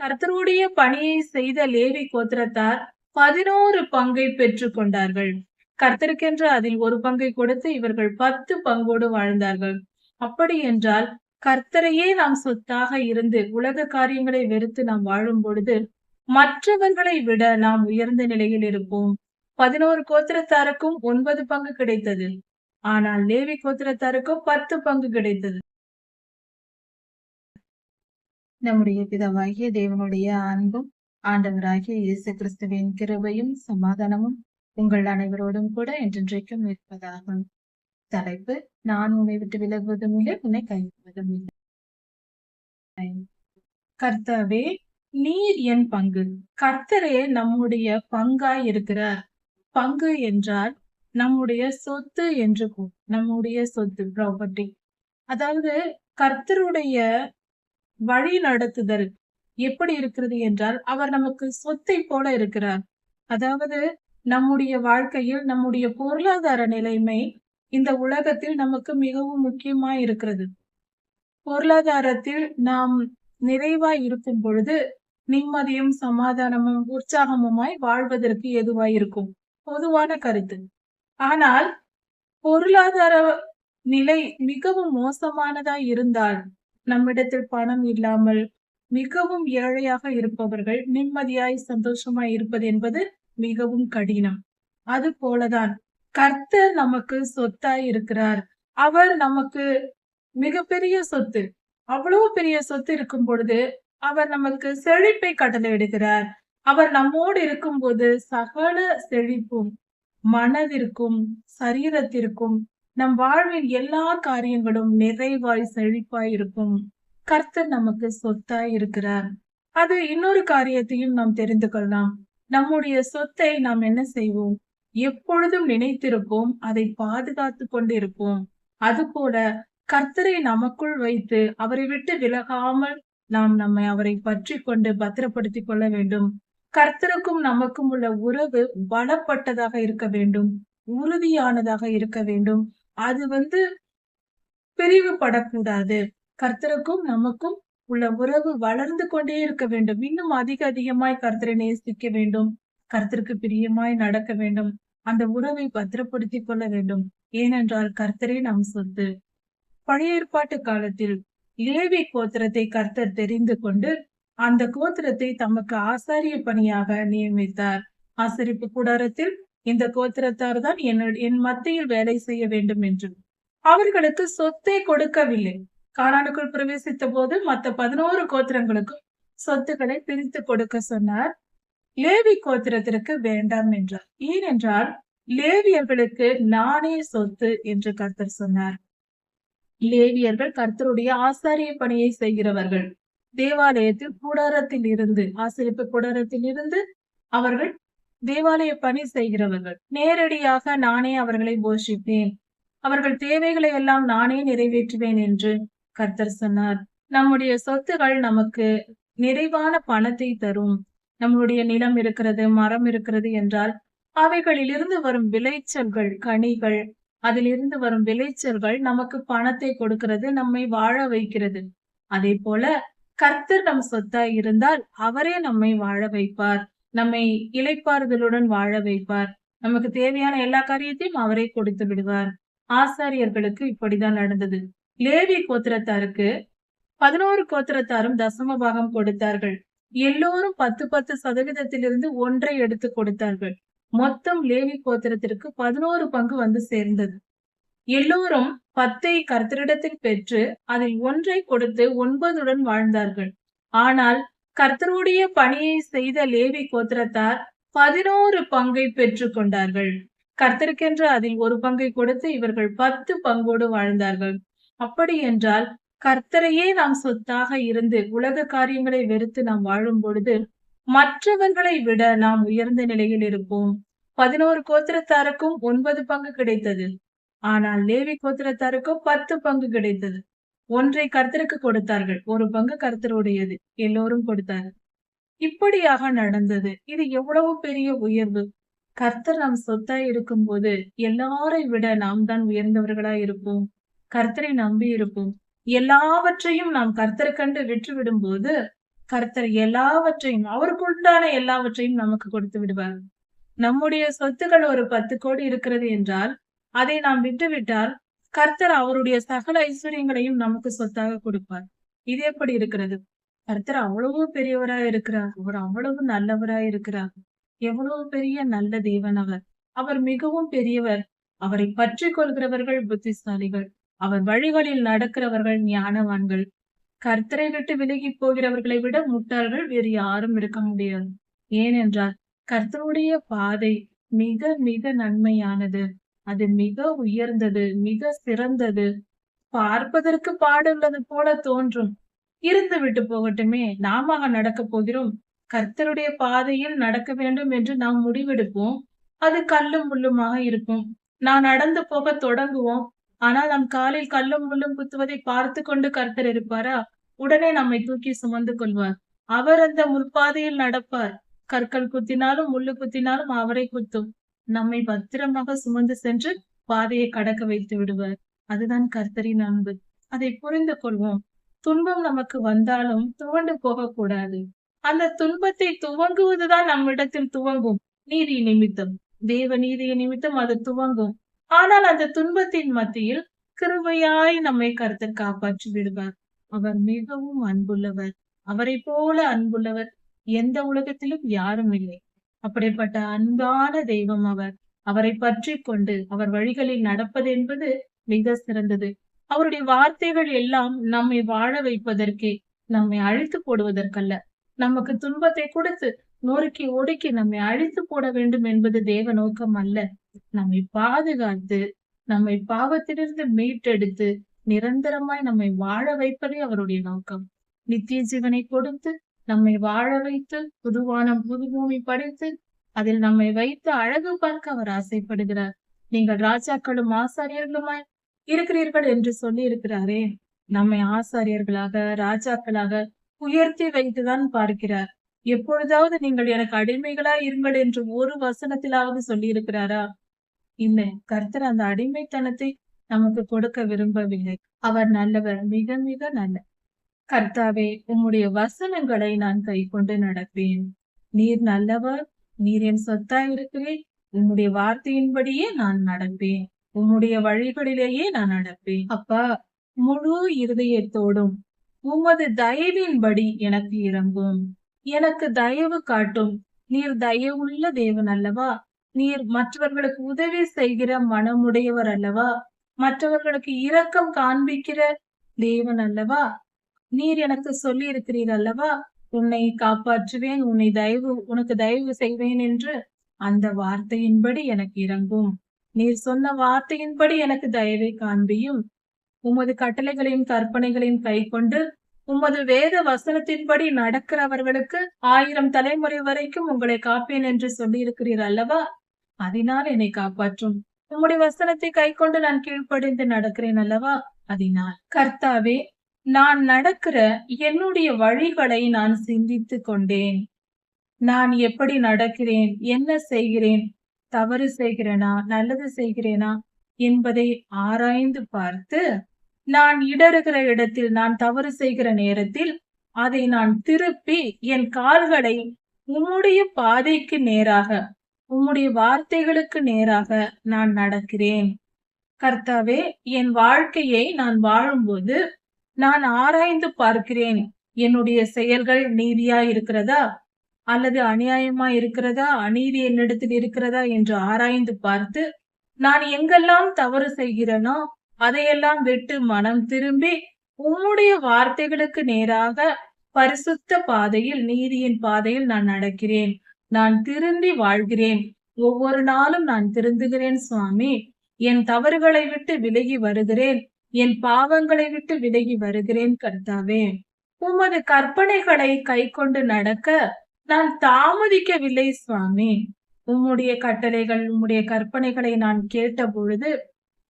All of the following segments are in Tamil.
கர்த்தருடைய பணியை செய்த லேவி கோத்திரத்தார் பதினோரு பங்கை பெற்றுக் கொண்டார்கள். கர்த்தருக்கென்று அதில் ஒரு பங்கை கொடுத்து இவர்கள் பத்து பங்கோடு வாழ்ந்தார்கள். அப்படி என்றால் கர்த்தரையே நாம் சொத்தாக இருந்து உலக காரியங்களை வெறுத்து நாம் வாழும் பொழுது மற்றவர்களை விட நாம் உயர்ந்த நிலையில் இருப்போம். பதினோரு கோத்திரத்தாருக்கும் ஒன்பது பங்கு கிடைத்தது. ஆனால் லேவி கோத்திரத்தாருக்கும் பத்து பங்கு கிடைத்தது. நம்முடைய பிதமாகிய தேவனுடைய அன்பும் ஆண்டவராகிய இயேசு கிறிஸ்துவின் கிருபையும் சமாதானமும் உங்கள் அனைவரோடும் கூட என்றென்றைக்கும் இருப்பதாகும் தலைப்பு நான் உன்னை விட்டு விலகுவதும் இல்லை உன்னை கைவிடுவதும் இல்லை. கர்த்தாவே நீர் என் பங்கு. கர்த்தரே நம்முடைய பங்காய் இருக்கிறார் பங்கு என்றால் நம்முடைய சொத்து என்று நம்முடைய சொத்து ப்ராப்பர்ட்டி அதாவது கர்த்தருடைய வழி நடத்துதல் எப்படி இருக்கிறது என்றால் அவர் நமக்கு சொத்தை போல இருக்கிறார். அதாவது நம்முடைய வாழ்க்கையில் நம்முடைய பொருளாதார நிலைமை இந்த உலகத்தில் நமக்கு மிகவும் முக்கியமா இருக்கிறது. பொருளாதாரத்தில் நாம் நிறைவாய் இருக்கும் பொழுது நிம்மதியும் சமாதானமும் உற்சாகமுமாய் வாழ்வதற்கு எதுவாய் இருக்கும். பொதுவான கருத்து. ஆனால் பொருளாதார நிலை மிகவும் மோசமானதாய் இருந்தால் நம்மிடத்தில் பணம் இல்லாமல் மிகவும் ஏழையாக இருப்பவர்கள் நிம்மதியாய் சந்தோஷமாய் இருப்பது என்பது மிகவும் கடினம். அது போலதான் கர்த்தர் நமக்கு சொத்தாய் இருக்கிறார். அவர் நமக்கு மிகப்பெரிய சொத்து. அவ்வளவு பெரிய சொத்து இருக்கும் பொழுது அவர் நமக்கு செழிப்பை கட்டளையிடுகிறார் அவர் நம்மோடு இருக்கும்போது சகல செழிப்பும் மனதிற்கும் சரீரத்திற்கும் நம் வாழ்வில் எல்லா காரியங்களும் நிறைவாய் செழிப்பாய் இருக்கும். கர்த்தர் நமக்கு சொத்தாய் இருக்கிறார். அது இன்னொரு காரியத்தையும் நாம் தெரிந்து கொள்ளலாம். நம்முடைய சொத்தை நாம் என்ன செய்வோம்? எப்பொழுதும் நினைத்திருப்போம் அதை பாதுகாத்து கொண்டு இருப்போம் அதுபோல கர்த்தரை நமக்குள் வைத்து அவரை விட்டு விலகாமல் நாம் நம்மை அவரை பற்றி கொண்டு பத்திரப்படுத்திக் கொள்ள வேண்டும். கர்த்தருக்கும் நமக்கும் உள்ள உறவு பலப்பட்டதாக இருக்க வேண்டும் உறுதியானதாக இருக்க வேண்டும். அது வந்து பிரிவுபடக்கூடாது. கர்த்தருக்கும் நமக்கும் உள்ள உறவு வளர்ந்து கொண்டே இருக்க வேண்டும். இன்னும் அதிக அதிகமாய் கர்த்தரை நேசிக்க வேண்டும். கர்த்தருக்கு பிரியமாய் நடக்க வேண்டும். அந்த உறவை பத்திரப்படுத்திக் கொள்ள வேண்டும். ஏனென்றால் கர்த்தரே நம் சொத்து. பழைய ஏற்பாட்டு காலத்தில் லேவி கோத்திரத்தை கர்த்தர் தெரிந்து கொண்டு அந்த கோத்திரத்தை தமக்கு ஆசாரிய பணியாக நியமித்தார். ஆசரிப்பு கூடாரத்தில் இந்த கோத்திரத்தார் தான் என் மத்தியில் வேலை செய்ய வேண்டும் என்று. அவர்களுக்கு சொத்தை கொடுக்கவில்லை. கானானுக்குள் பிரவேசித்த போது மத்த பதினோரு கோத்திரங்களுக்கும் சொத்துக்களை பிரித்து கொடுக்க சொன்னார். லேவி கோத்திரத்திற்கு வேண்டாம் என்றார். ஏனென்றால் லேவியர்களுக்கு நானே சொத்து என்று கர்த்தர் சொன்னார். லேவியர்கள் கர்த்தருடைய ஆசாரிய பணியை செய்கிறவர்கள். தேவாலயத்தில் கூடாரத்தில் இருந்து ஆசிரிப்பு கூடாரத்தில் இருந்து அவர்கள் தேவாலய பணி செய்கிறவர்கள். நேரடியாக நானே அவர்களை போஷிப்பேன். அவர்கள் தேவைகளை எல்லாம் நானே நிறைவேற்றுவேன் என்று கர்த்தர் சொன்னார். நம்முடைய சொத்துகள் நமக்கு நிறைவான பணத்தை தரும். நம்மளுடைய நிலம் இருக்கிறது மரம் இருக்கிறது என்றால் அவைகளிலிருந்து வரும் விளைச்சல்கள் கனிகள் அதிலிருந்து வரும் விளைச்சல்கள் நமக்கு பணத்தை கொடுக்கிறது நம்மை வாழ வைக்கிறது. அதே போல கர்த்தர் நம் சொத்தாய் இருந்தால் அவரே நம்மை வாழ வைப்பார். நம்மை இலைப்பாறுதலுடன் வாழ வைப்பார். நமக்கு தேவையான எல்லா காரியத்தையும் அவரே கொடுத்து விடுவார். ஆசாரியர்களுக்கு இப்படிதான் நடந்தது. லேவி கோத்திரத்தாருக்கு பதினோரு கோத்திரத்தாரும் தசம பாகம் கொடுத்தார்கள். எல்லோரும் பத்து பத்து சதவீதத்திலிருந்து ஒன்றை எடுத்து கொடுத்தார்கள். மொத்தம் லேவி கோத்திரத்திற்கு பதினோரு பங்கு வந்து சேர்ந்தது. எல்லோரும் பத்தை கர்த்தரிடத்தில் பெற்று அதில் ஒன்றை கொடுத்து ஒன்பதுடன் வாழ்ந்தார்கள். ஆனால் கர்த்தருடைய பணியை செய்த லேவி கோத்திரத்தார் பதினோரு பங்கை பெற்று கொண்டார்கள். கர்த்தருக்கென்று அதில் ஒரு பங்கை கொடுத்து இவர்கள் பத்து பங்கோடு வாழ்ந்தார்கள். அப்படி என்றால் கர்த்தரையே நாம் சொத்தாக இருந்து உலக காரியங்களை வெறுத்து நாம் வாழும் பொழுது மற்றவர்களை விட நாம் உயர்ந்த நிலையில் இருப்போம். பதினோரு கோத்திரத்தாருக்கும் ஒன்பது பங்கு கிடைத்தது. ஆனால் லேவி கோத்திரத்தாருக்கும் பத்து பங்கு கிடைத்தது. ஒன்றை கர்த்தருக்கு கொடுத்தார்கள். ஒரு பங்கு கர்த்தருடையது. எல்லோரும் கொடுத்தார்கள். இப்படியாக நடந்தது. இது எவ்வளவு பெரிய உயர்வு. கர்த்தர் நம் சொத்தா இருக்கும் போது எல்லாரை விட நாம் தான் உயர்ந்தவர்களா இருப்போம். கர்த்தரை நம்பி இருப்போம். எல்லாவற்றையும் நாம் கர்த்தரை கண்டு விட்டுவிடும் போது கர்த்தர் எல்லாவற்றையும் அவருக்கு உண்டான எல்லாவற்றையும் நமக்கு கொடுத்து விடுவார். நம்முடைய சொத்துக்கள் ஒரு பத்து கோடி இருக்கிறது என்றால் அதை நாம் விட்டுவிட்டால் கர்த்தர் அவருடைய சகல ஐஸ்வர்யங்களையும் நமக்கு சொத்தாக கொடுப்பார். இது எப்படி இருக்கிறது? கர்த்தர் அவ்வளவு பெரியவராய் இருக்கிறார். அவர் அவ்வளவு நல்லவராய் இருக்கிறார். எவ்வளவு பெரிய நல்ல தேவன் அவர். அவர் மிகவும் பெரியவர். அவரை பற்றி கொள்கிறவர்கள் புத்திசாலிகள். அவர் வழிகளில் நடக்கிறவர்கள் ஞானவான்கள். கர்த்தரை விட்டு விலகி போகிறவர்களை விட முட்டாள்கள் வேறு யாரும் இருக்க முடியாது. ஏனென்றால் கர்த்தருடைய பாதை மிக மிக நன்மையானது. அது மிக உயர்ந்தது மிக சிறந்தது. பார்ப்பதற்கு பாடுள்ளது போல தோன்றும். இருந்து விட்டு போகட்டுமே நாம நடக்க போகிறோம். கர்த்தருடைய பாதையில் நடக்க வேண்டும் என்று நாம் முடிவெடுப்போம். அது கல்லும் முள்ளுமாக இருக்கும். நான் நடந்து போக தொடங்குவோம். ஆனால் நம் காலில் கல்லும் முள்ளும் குத்துவதை பார்த்து கொண்டு கர்த்தர் இருப்பாரா? உடனே நம்மை தூக்கி சுமந்து கொள்வார். அவர் அந்த முற்பாதையில் நடப்பார். கற்கள் குத்தினாலும் முள்ளு குத்தினாலும் அவரை குத்தும். நம்மை பத்திரமாக சுமந்து சென்று பாதையை கடக்க வைத்து விடுவர். அதுதான் கர்த்தரின் அன்பு. அதை புரிந்து கொள்வோம். துன்பம் நமக்கு வந்தாலும் துவண்டு போகக்கூடாது. அந்த துன்பத்தை துவங்குவதுதான் நம்மிடத்தில் துவங்கும் நீதி நிமித்தம். தேவ நீதியை நிமித்தம் அது துவங்கும். ஆனால் அந்த துன்பத்தின் மத்தியில் கிருபையாய் நம்மை கருத்தர் காப்பாற்றி விடுவார். அவர் மிகவும் அன்புள்ளவர். அவரை போல அன்புள்ளவர். எந்த உலகத்திலும் யாரும் இல்லை. அப்படிப்பட்ட அன்பான தெய்வம் அவர். அவரை பற்றி கொண்டு அவர் வழிகளில் நடப்பது என்பது மிக சிறந்தது. அவருடைய வார்த்தைகள் எல்லாம் நம்மை வாழ வைப்பதற்கே நம்மை அழித்து போடுவதற்கல்ல. நமக்கு துன்பத்தை கொடுத்து நொறுக்கி ஒடுக்கி நம்மை அழித்து போட வேண்டும் என்பது தேவ நோக்கம் அல்ல. நம்மை பாதுகாத்து நம்மை பாவத்திலிருந்து மீட்டெடுத்து நிரந்தரமாய் நம்மை வாழ வைப்பதே அவருடைய நோக்கம். நித்திய ஜீவனை கொடுத்து நம்மை வாழ வைத்து புதுவான புது பூமி படைத்து அதில் நம்மை வைத்து அழகு பார்க்க அவர் ஆசைப்படுகிறார். நீங்கள் ராஜாக்களும் ஆசாரியர்களுமாய் இருக்கிறீர்கள் என்று சொல்லி இருக்கிறாரே நம்மை ஆசாரியர்களாக ராஜாக்களாக உயர்த்தி வைத்துதான் பார்க்கிறார். எப்பொழுதாவது நீங்கள் எனக்கு அடிமைகளா இருங்கள் என்று ஒரு வசனத்திலாவது சொல்லி இருக்கிறாரா இல்லை கர்த்தர் அந்த அடிமைத்தனத்தை நமக்கு கொடுக்க விரும்பவில்லை. அவர் நல்லவர் மிக மிக நல்ல கர்த்தாவே உம்முடைய வசனங்களை நான் கை கொண்டு நடப்பேன். நீர் நல்லவர் நீர் என் சொத்தா இருக்கிறேன் உம்முடைய வார்த்தையின்படியே நான் நடப்பேன். உம்முடைய வழிகளிலேயே நான் நடப்பேன். அப்பா முழு இருதயத்தோடும் உமது தயவின்படி எனக்கு இறங்கும் எனக்கு தயவு காட்டும். நீர் தயவுள்ள தேவன் அல்லவா? நீர் மற்றவர்களுக்கு உதவி செய்கிற மனமுடையவர் அல்லவா? மற்றவர்களுக்கு இரக்கம் காண்பிக்கிற தேவன் அல்லவா? நீர் எனக்கு சொல்லி இருக்கிறீர் அல்லவா? உன்னை காப்பாற்றுவேன் உன்னை தயவு உனக்கு தயவு செய்வேன் என்று அந்த வார்த்தையின்படி எனக்கு இறங்கும். நீர் சொன்ன வார்த்தையின்படி எனக்கு தயவை காண்பியும். உமது கட்டளைகளையும் கற்பனைகளையும் கை கொண்டு உமது வேத வசனத்தின்படி நடக்கிறவர்களுக்கு ஆயிரம் தலைமுறை வரைக்கும் உங்களை காப்பேன் என்று சொல்லியிருக்கிறீர் அல்லவா? அதனால் என்னை காப்பாற்றும். உம்முடைய வசனத்தை கை கொண்டு நான் கீழ்ப்படிந்து நடக்கிறேன் அல்லவா? அதனால். கர்த்தாவே நான் நடக்கிற என்னுடைய வழிகளை நான் சிந்தித்து கொண்டேன். நான் எப்படி நடக்கிறேன்? என்ன செய்கிறேன்? தவறு செய்கிறேனா? நல்லது செய்கிறேனா? என்பதை ஆராய்ந்து பார்த்து நான் இடறுகிற இடத்தில் நான் தவறு செய்கிற நேரத்தில் அதை நான் திருப்பி என் கால்களை உம்முடைய பாதைக்கு நேராக உம்முடைய வார்த்தைகளுக்கு நேராக நான் நடக்கிறேன். கர்த்தாவே என் வாழ்க்கையை நான் வாழும்போது நான் ஆராய்ந்து பார்க்கிறேன். என்னுடைய செயல்கள் நீதியா இருக்கிறதா? அல்லது அநியாயமா இருக்கிறதா? அநீதி என்னிடத்தில் இருக்கிறதா? என்று ஆராய்ந்து பார்த்து நான் எங்கெல்லாம் தவறு செய்கிறேனோ அதையெல்லாம் விட்டு மனம் திரும்பி உம்முடைய வார்த்தைகளுக்கு நேராக பரிசுத்த பாதையில் நீதியின் பாதையில் நான் நடக்கிறேன். நான் திருந்தி வாழ்கிறேன். ஒவ்வொரு நாளும் நான் திருந்துகிறேன் சுவாமி. என் தவறுகளை விட்டு விலகி வருகிறேன். என் பாவங்களை விட்டு விலகி வருகிறேன் கர்த்தாவே. உமது கற்பனைகளை கை கொண்டு நடக்க நான் தாமதிக்கவில்லை சுவாமி. உம்முடைய கட்டளைகள் உம்முடைய கற்பனைகளை நான் கேட்ட பொழுது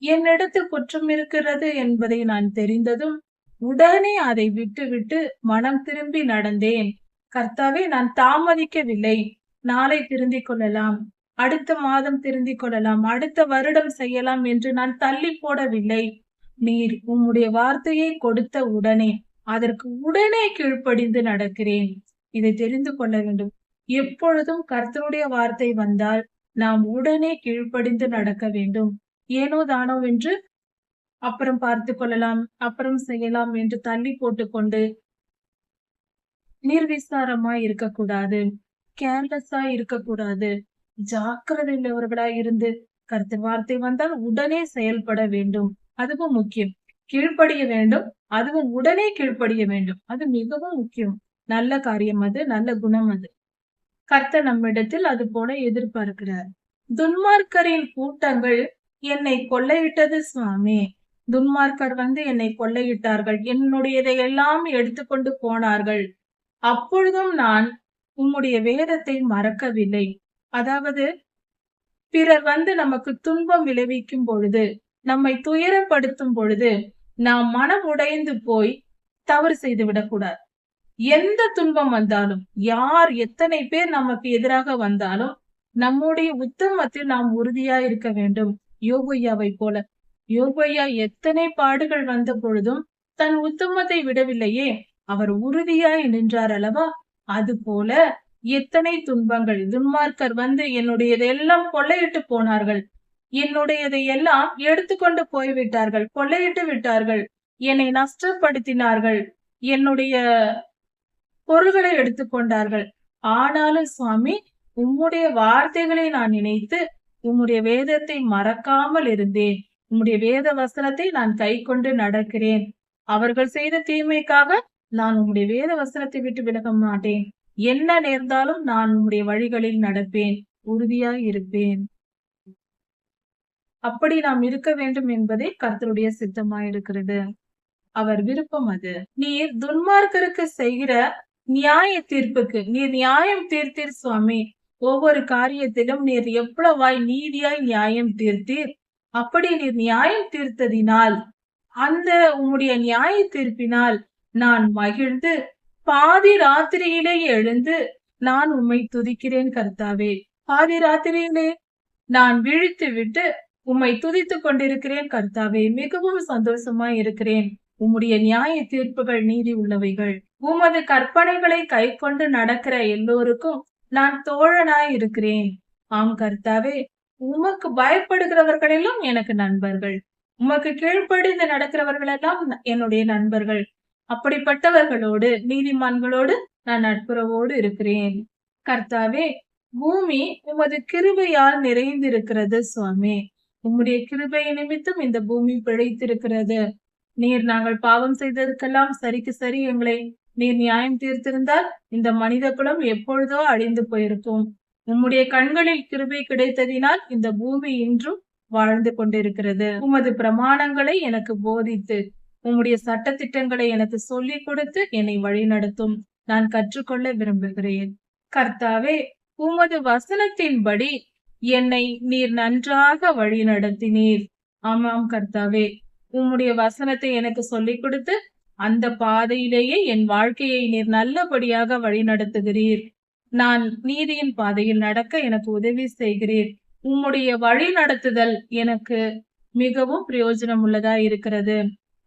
என்னிடத்து குற்றம் இருக்கிறது என்பதை நான் தெரிந்ததும் உடனே அதை விட்டுவிட்டு மனம் திரும்பி நடந்தேன். கர்த்தாவே நான் தாமதிக்கவில்லை. நாளை திருந்திக் கொள்ளலாம். அடுத்த மாதம் திருந்திக் கொள்ளலாம். அடுத்த வருடம் செய்யலாம் என்று நான் தள்ளி போடவில்லை. நீர் உம்முடைய வார்த்தையை கொடுத்த உடனே அதற்கு உடனே கீழ்ப்படிந்து நடக்கிறேன். இதை தெரிந்து கொள்ள வேண்டும். எப்பொழுதும் கர்த்தருடைய வார்த்தை வந்தால் நாம் உடனே கீழ்ப்படிந்து நடக்க வேண்டும். ஏனோ தானோ என்று அப்புறம் பார்த்து கொள்ளலாம். அப்புறம் செய்யலாம் என்று தள்ளி போட்டுக்கொண்டு நிர்விசாரமா இருக்கக்கூடாது. கேர்லெஸ்ஸா இருக்கக்கூடாது. ஜாக்கிரதை உள்ளவர்களா இருந்து கருத்து வார்த்தை வந்தால் உடனே செயல்பட வேண்டும். அதுவும் முக்கியம். கீழ்ப்படிய வேண்டும். அதுவும் உடனே கீழ்ப்படிய வேண்டும். அது மிகவும் முக்கியம். நல்ல காரியம் அது நல்ல குணம் அது. கர்த்த நம்மிடத்தில் அது போல எதிர்பார்க்கிறார். துன்மார்க்கரின் கூட்டங்கள் என்னை கொள்ளையிட்டது சுவாமி. துன்மார்க்கர் வந்து என்னை கொள்ளையிட்டார்கள். என்னுடையதை எல்லாம் எடுத்துக்கொண்டு போனார்கள். அப்பொழுதும் நான் உம்முடைய வேதத்தை மறக்கவில்லை. அதாவது பிறர் வந்து நமக்கு துன்பம் விளைவிக்கும் பொழுது நம்மை துயரப்படுத்தும் பொழுது நாம் மனம் உடைந்து போய் தவறு செய்து விடக்கூடாது. எந்த துன்பம் வந்தாலும் யார் எத்தனை பேர் நமக்கு எதிராக வந்தாலும் நம்முடைய உத்தமத்தில் நாம் உறுதியா இருக்க வேண்டும். யோகையாவை போல. யோகையா எத்தனை பாடுகள் வந்த பொழுதும் தன் உத்தமத்தை விடவில்லையே அவர் உறுதியாய் நின்றார் அல்லவா? அது போல எத்தனை துன்பங்கள் துன்மார்க்கர் வந்து என்னுடையதெல்லாம் கொள்ளையிட்டு போனார்கள். என்னுடையதை எல்லாம் எடுத்துக்கொண்டு போய்விட்டார்கள் கொள்ளையிட்டு விட்டார்கள் என்னை நஷ்டப்படுத்தினார்கள் என்னுடைய பொருள்களை எடுத்துக்கொண்டார்கள். ஆனாலும் சுவாமி உம்முடைய வார்த்தைகளை நான் நினைத்து உம்முடைய வேதத்தை மறக்காமல் இருந்தேன். உம்முடைய வேத வசனத்தை நான் கை கொண்டு நடக்கிறேன். அவர்கள் செய்த தீமைக்காக நான் உம்முடைய வேத வசனத்தை விட்டு விலக மாட்டேன். என்ன நேர்ந்தாலும் நான் உம்முடைய வழிகளில் நடப்பேன் உறுதியாய் இருப்பேன். அப்படி நாம் இருக்க வேண்டும் என்பதே கர்த்தருடைய சித்தமாயிருக்கிறது. அவர் விருப்பம் அது. நீர் துன்மார்க்கருக்கு செய்கிற நியாய தீர்ப்புக்கு நீர் நியாயம் தீர்த்தீர் சுவாமி. ஒவ்வொரு காரியத்திலும் நீர் எவ்வளவாய் நீதியாய் நியாயம் தீர்த்தீர். அப்படி நீர் நியாயம் தீர்த்ததினால் அந்த உம்முடைய நியாய தீர்ப்பினால் நான் மகிழ்ந்து பாதி ராத்திரியிலே எழுந்து நான் உம்மை துதிக்கிறேன் கர்த்தாவே. பாதி ராத்திரியிலே நான் விழித்து விட்டு உம்மை துதித்துக் கொண்டிருக்கிறேன் கர்த்தாவே மிகவும் சந்தோஷமா இருக்கிறேன். உம்முடைய நியாய தீர்ப்புகள் நீதி உள்ளவைகள். உமது கற்பனைகளை கை கொண்டு நடக்கிற எல்லோருக்கும் நான் தோழனாய் இருக்கிறேன். ஆம் கர்த்தாவே உமக்கு பயப்படுகிறவர்களெல்லாம் எனக்கு நண்பர்கள். உமக்கு கீழ்ப்படிந்து நடக்கிறவர்கள் எல்லாம் என்னுடைய நண்பர்கள். அப்படிப்பட்டவர்களோடு நீதிமான்களோடு நான் நட்புறவோடு இருக்கிறேன். கர்த்தாவே பூமி உமது கிருபையால் நிறைந்திருக்கிறது சுவாமி. உம்முடைய கிருபை நிமித்தம் இந்த பூமி பிழைத்திருக்கிறது. நீர் நாங்கள் பாவம் செய்ததற்கெல்லாம் சரிக்கு சரி எங்களை நீர் நியாயம் தீர்த்திருந்தால் இந்த மனித குலம் எப்பொழுதோ அழிந்து போயிருக்கும். உம்முடைய கண்களில் கிருபை கிடைத்ததினால் இந்த பூமி இன்றும் வாழ்ந்து கொண்டிருக்கிறது. உமது பிரமாணங்களை எனக்கு போதித்து உம்முடைய சட்டத்திட்டங்களை எனக்கு சொல்லிக் கொடுத்து என்னை வழிநடத்தும். நான் கற்றுக்கொள்ள விரும்புகிறேன். கர்த்தாவே உமது வசனத்தின்படி என்னை நீர் நன்றாக வழி நடத்தினீர். ஆமாம் கர்த்தாவே உம்முடைய வசனத்தை எனக்கு சொல்லிக் கொடுத்து அந்த பாதையிலேயே என் வாழ்க்கையை நீர் நல்லபடியாக வழி நடத்துகிறீர். நான் நீதியின் பாதையில் நடக்க எனக்கு உதவி செய்கிறீர். உம்முடைய வழி நடத்துதல் எனக்கு மிகவும் பிரயோஜனம் உள்ளதா இருக்கிறது.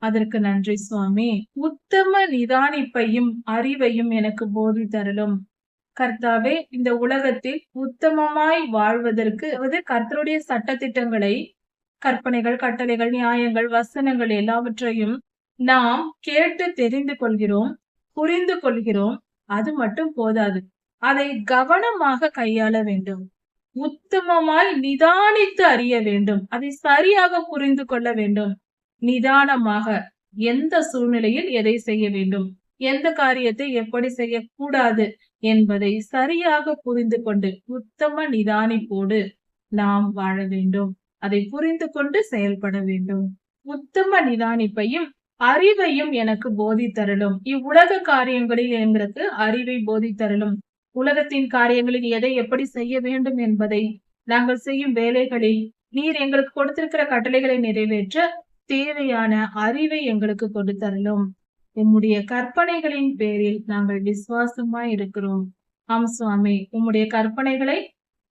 அதற்கு நன்றி சுவாமி. உத்தம நிதானிப்பையும் அறிவையும் எனக்கு போதி தரலும் கர்த்தாவே இந்த உலகத்தில் உத்தமமாய் வாழ்வதற்கு அதாவது கர்த்தருடைய சட்டத்திட்டங்களை கற்பனைகள் கட்டளைகள் நியாயங்கள் வசனங்கள் எல்லாவற்றையும் நாம் கேட்டு தெரிந்து கொள்கிறோம் புரிந்து கொள்கிறோம். அது மட்டும் போதாது. அதை கவனமாக கையாள வேண்டும். உத்தமமாய் நிதானித்து அறிய வேண்டும். அதை சரியாக புரிந்து கொள்ள வேண்டும். நிதானமாக எந்த சூழ்நிலையில் எதை செய்ய வேண்டும்? எந்த காரியத்தை எப்படி செய்யக்கூடாது? என்பதை சரியாக புரிந்து கொண்டு உத்தம நிதானிப்போடு நாம் வாழ வேண்டும். அதை புரிந்து கொண்டு செயல்பட வேண்டும். உத்தம நிதானிப்பையும் அறிவையும் எனக்கு போதித்தரலும் இவ்வுலக காரியங்களில் எங்களுக்கு அறிவை போதித்தரலும் உலகத்தின் காரியங்களில் எதை எப்படி செய்ய வேண்டும் என்பதை நாங்கள் செய்யும் வேலைகளில் நீர் எங்களுக்கு கொடுத்திருக்கிற கட்டளைகளை நிறைவேற்ற தேவையான அறிவை எங்களுக்கு கொடுத்தரலும் உம்முடைய கற்பனைகளின் பேரில் நாங்கள் விசுவாசமாய் இருக்கிறோம். ஆம் சுவாமி. உம்முடைய கற்பனைகளை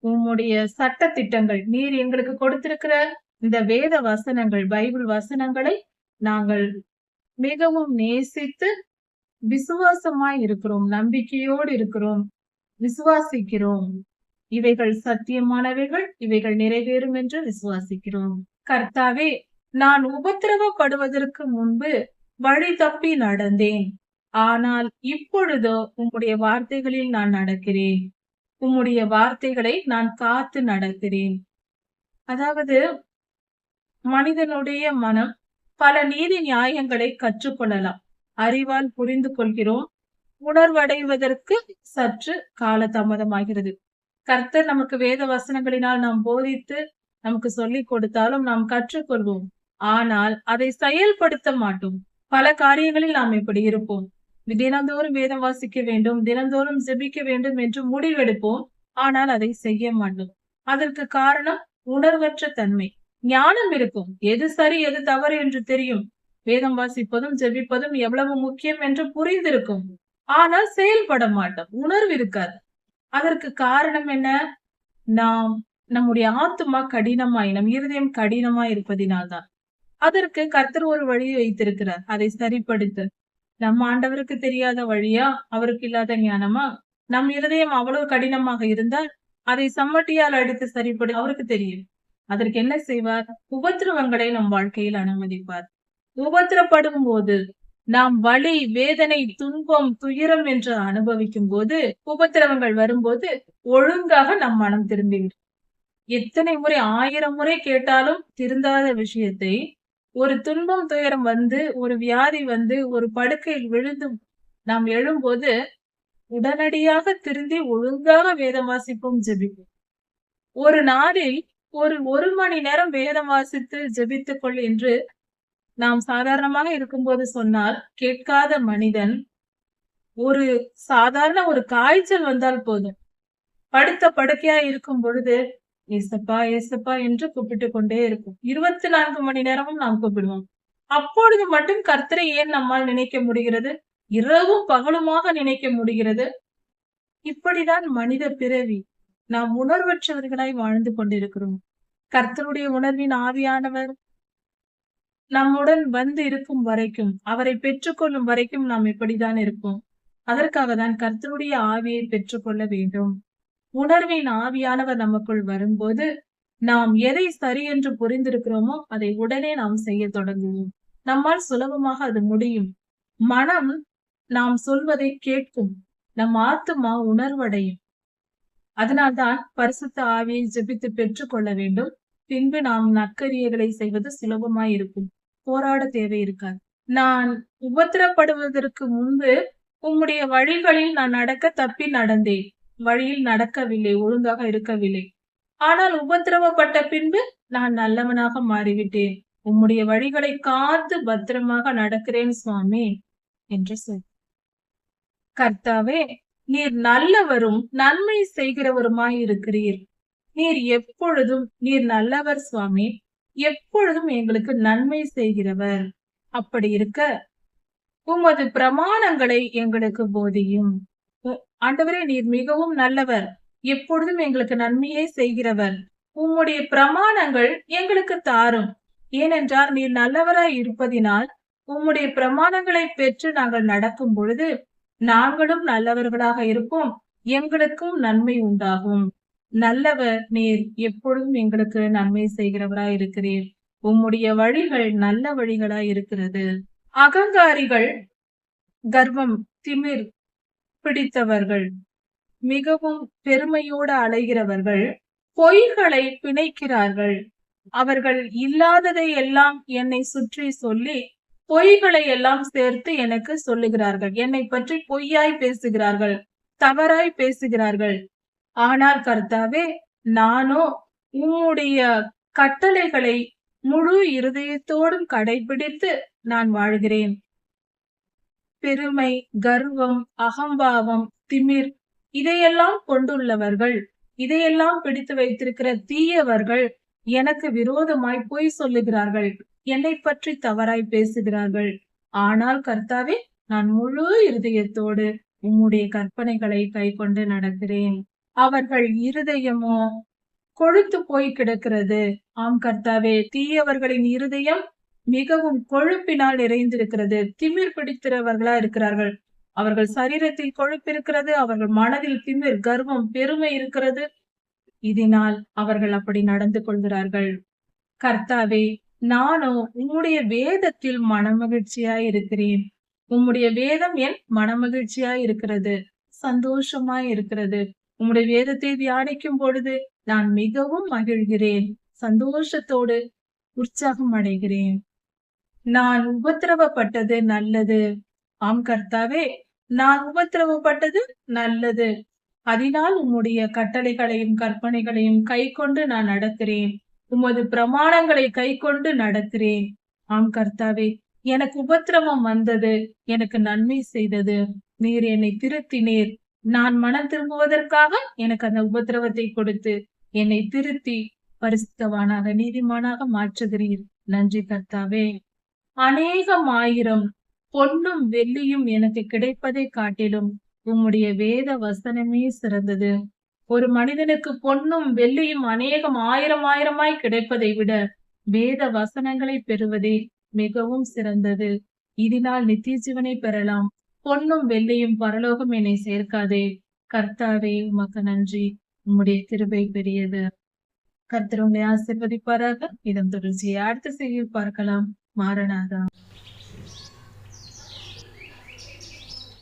உம்முடைய சட்ட திட்டங்கள் நீர் எங்களுக்கு கொடுத்திருக்கிற இந்த வேத வசனங்கள் பைபிள் வசனங்களை நாங்கள் மிகவும் நேசித்து விசுவாசமாய் இருக்கிறோம் நம்பிக்கையோடு இருக்கிறோம் விசுவாசிக்கிறோம். இவைகள் சத்தியமானவைகள் இவைகள் நிறைவேறும் என்று விசுவாசிக்கிறோம். கர்த்தாவே நான் உபத்திரவப்படுவதற்கு முன்பு வழி தப்பி நடந்தேன். ஆனால் இப்பொழுதோ உம்முடைய வார்த்தைகளில் நான் நடக்கிறேன். உம்முடைய வார்த்தைகளை நான் காத்து நடக்கிறேன். அதாவது மனிதனுடைய மனம் பல நீதி நியாயங்களை கற்றுக்கொள்ளலாம். அறிவால் புரிந்து கொள்கிறோம். உணர்வடைவதற்கு சற்று கால தாமதமாகிறது கர்த்தர் நமக்கு வேத வசனங்களினால் நாம் போதித்து நமக்கு சொல்லிக் கொடுத்தாலும் நாம் கற்றுக்கொள்வோம். ஆனால் அதை செயல்படுத்த மாட்டோம். பல காரியங்களில் நாம் இப்படி இருப்போம். தினந்தோறும் வேதம் வாசிக்க வேண்டும் தினந்தோறும் ஜெபிக்க வேண்டும் என்று முடிவெடுப்போம். ஆனால் அதை செய்ய மாட்டோம். அதற்கு காரணம் உணர்வற்ற தன்மை. ஞானம் இருக்கும். எது சரி எது தவறு என்று தெரியும். வேதம் வாசிப்பதும் ஜெபிப்பதும் எவ்வளவு முக்கியம் என்று புரிந்திருக்கும். ஆனால் செயல்பட மாட்டோம். உணர்வு இருக்காது. அதற்கு காரணம் என்ன? நாம் நம்முடைய ஆத்துமா கடினமாய் நம் இருதயம் கடினமாய் இருப்பதினால்தான் அதற்கு கர்த்தர் ஒரு வழி வைத்திருக்கிறார். அதை சரிப்படுத்த. நம்ம ஆண்டவருக்கு தெரியாத வழியா? அவருக்கு இல்லாத ஞானமா? நம் இருதயம் அவ்வளவு கடினமாக இருந்தால் அதை சம்மட்டியால் அடித்து சரிப்படு அவருக்கு தெரியும். அதற்கு என்ன செய்வார்? உபத்திரவங்களை நம் வாழ்க்கையில் அனுமதிப்பார். உபத்திரப்படும் போது நாம் வலி வேதனை துன்பம் துயரம் என்று அனுபவிக்கும் போது உபத்திரவங்கள் வரும்போது ஒழுங்காக நம் மனம் திரும்பிவிடும் எத்தனை முறை ஆயிரம் முறை கேட்டாலும் திருந்தாத விஷயத்தை ஒரு துன்பம் துயரம் வந்து ஒரு வியாதி வந்து ஒரு படுக்கையில் விழுந்து நாம் எழும்போது உடனடியாக திருந்தி ஒழுங்காக வேதம் வாசிப்போம் ஜெபிப்போம். ஒரு நாளில் ஒரு ஒரு மணி நேரம் வேதம் வாசித்து ஜெபித்துக் கொள் என்று நாம் சாதாரணமாக இருக்கும்போது சொன்னால் கேட்காத மனிதன் ஒரு சாதாரண ஒரு காய்ச்சல் வந்தால் போதும். படுத்த படுக்கையா இருக்கும் பொழுது ஏசப்பா ஏசப்பா என்று கூப்பிட்டு கொண்டே இருக்கும். இருபத்தி நான்கு மணி நேரமும் நாம் கூப்பிடுவோம். அப்பொழுது மட்டும் கர்த்தரை ஏன் நம்மால் நினைக்க முடிகிறது? இரவும் பகலுமாக நினைக்க முடிகிறது. இப்படிதான் மனித பிறவி நாம் உணர்வற்றவர்களாய் வாழ்ந்து கொண்டிருக்கிறோம். கர்த்தருடைய உணர்வின் ஆவியானவர் நம்முடன் வந்து இருக்கும் வரைக்கும் அவரை பெற்றுக்கொள்ளும் வரைக்கும் நாம் இப்படிதான் இருப்போம். அதற்காக தான் கர்த்தருடைய ஆவியை பெற்றுக்கொள்ள வேண்டும். உணர்வின் ஆவியானவர் நமக்குள் வரும்போது நாம் எதை சரி என்று புரிந்திருக்கிறோமோ அதை உடனே நாம் செய்ய தொடங்குவோம். நம்மால் சுலபமாக அது முடியும். மனம் நாம் சொல்வதை கேட்கும். நம் ஆத்துமா உணர்வடையும். அதனால்தான் பரிசுத்த ஆவியை ஜெபித்து பெற்றுக்கொள்ள வேண்டும். பின்பு நாம் நற்கரியைகளை செய்வது சுலபமாய் இருக்கும். போராட தேவை இருக்காது. நான் உபத்திரப்படுவதற்கு முன்பு உம்முடைய வழிகளில் நான் நடக்க தப்பி நடந்தேன். வழியில் நடக்கவில்லை ஒழுங்காக இருக்கவில்லை. ஆனால் உபத்திரவப்பட்ட பின்பு நான் நல்லவனாக மாறிவிட்டேன். உம்முடைய வழிகளை காத்து பத்திரமாக நடக்கிறேன் சுவாமி என்று சொல். கர்த்தாவே நீர் நல்லவரும் நன்மை செய்கிறவருமாய் இருக்கிறீர். நீர் எப்பொழுதும் நீர் நல்லவர் சுவாமி எப்பொழுதும் எங்களுக்கு நன்மை செய்கிறவர். அப்படி இருக்க உமது பிரமாணங்களை எங்களுக்கு போதியும். ஆண்டவரே நீர் மிகவும் நல்லவர். எப்பொழுதும் எங்களுக்கு நன்மையே செய்கிறவர். உம்முடைய பிரமாணங்கள் எங்களுக்கு தாரும். ஏனென்றால் நீர் நல்லவராய் இருப்பதினால் உம்முடைய பிரமாணங்களை பெற்று நாங்கள் நடக்கும் பொழுது நாங்களும் நல்லவர்களாக இருப்போம். எங்களுக்கும் நன்மை உண்டாகும். நல்லவர் நீர் எப்பொழுதும் எங்களுக்கு நன்மை செய்கிறவராய் இருக்கிறீர். உம்முடைய வழிகள் நல்ல வழிகளாய் இருக்கிறது. அகங்காரிகள் கர்வம் திமிர் பிடித்தவர்கள் மிகவும் பெருமையோடு அலைகிறவர்கள் பொய்களை பிணைக்கிறார்கள். அவர்கள் இல்லாததை எல்லாம் என்னை சுற்றி சொல்லி பொய்களை எல்லாம் சேர்த்து எனக்கு சொல்லுகிறார்கள். என்னை பற்றி பொய்யாய் பேசுகிறார்கள் தவறாய் பேசுகிறார்கள். ஆனால் கர்த்தாவே நானோ உம்முடைய கட்டளைகளை முழு இருதயத்தோடும் கடைபிடித்து நான் வாழ்கிறேன். பெருமை கர்வம் அகம்பாவம் திமிர் இதையெல்லாம் கொண்டுள்ளவர்கள். இதையெல்லாம் பிடித்து வைத்திருக்கிற தீயவர்கள் எனக்கு விரோதமாய் பொய் சொல்லுகிறார்கள். என்னை பற்றி தவறாய் பேசுகிறார்கள். ஆனால் கர்த்தாவே நான் முழு இருதயத்தோடு உம்முடைய கற்பனைகளை கை கொண்டு நடக்கிறேன். அவர்கள் இருதயமோ கொழுத்து போய் கிடக்கிறது. ஆம் கர்த்தாவே தீயவர்களின் இருதயம் மிகவும் கொழுப்பினால் நிறைந்திருக்கிறது. திமிர் பிடித்திறவர்களா இருக்கிறார்கள். அவர்கள் சரீரத்தில் கொழுப்பு இருக்கிறது அவர்கள் மனதில் திமிர் கர்வம் பெருமை இருக்கிறது. இதனால் அவர்கள் அப்படி நடந்து கொள்கிறார்கள். கர்த்தாவே நானும் உம்முடைய வேதத்தில் மனமகிழ்ச்சியாய் இருக்கிறேன். உம்முடைய வேதம் என் மனமகிழ்ச்சியாய் இருக்கிறது. சந்தோஷமாய் இருக்கிறது. உம்முடைய வேதத்தை தியானிக்கும் பொழுது நான் மிகவும் மகிழ்கிறேன். சந்தோஷத்தோடு உற்சாகம் அடைகிறேன். நான் உபத்திரவப்பட்டது நல்லது. ஆம் கர்த்தாவே நான் உபத்திரவப்பட்டது நல்லது. அதனால் உம்முடைய கட்டளைகளையும் கற்பனைகளையும் கை கொண்டு நான் நடக்கிறேன் உமது பிரமாணங்களை கை கொண்டு நடக்கிறேன் ஆம் கர்த்தாவே எனக்கு உபத்திரவம் வந்தது. எனக்கு நன்மை செய்தது. நீர் என்னை திருத்தினீர். நான் மனம் திரும்புவதற்காக எனக்கு அந்த உபத்திரவத்தை கொடுத்து என்னை திருத்தி பரிசுத்தவானாக நீதிமானாக மாற்றுகிறீர். நன்றி கர்த்தாவே. அநேகம் ஆயிரம் பொன்னும் வெள்ளியும் எனக்கு கிடைப்பதை காட்டிலும் உம்முடைய வேத வசனமே சிறந்தது. ஒரு மனிதனுக்கு பொன்னும் வெள்ளியும் அநேகம் ஆயிரம் ஆயிரமாய் கிடைப்பதை விட வேத வசனங்களை பெறுவதே மிகவும் சிறந்தது. இதனால் நித்திய ஜீவனை பெறலாம். பொன்னும் வெள்ளியும் பரலோகம் என்னை சேர்க்காதே. கர்த்தாவே உமக்கு நன்றி. உம்முடைய கிருபை பெரியது கர்த்தர் உங்களை ஆசிர்வதிப்பாராக. இதன் தொடர்ச்சியை அடுத்த செய்தியில் பார்க்கலாம். மாறனாக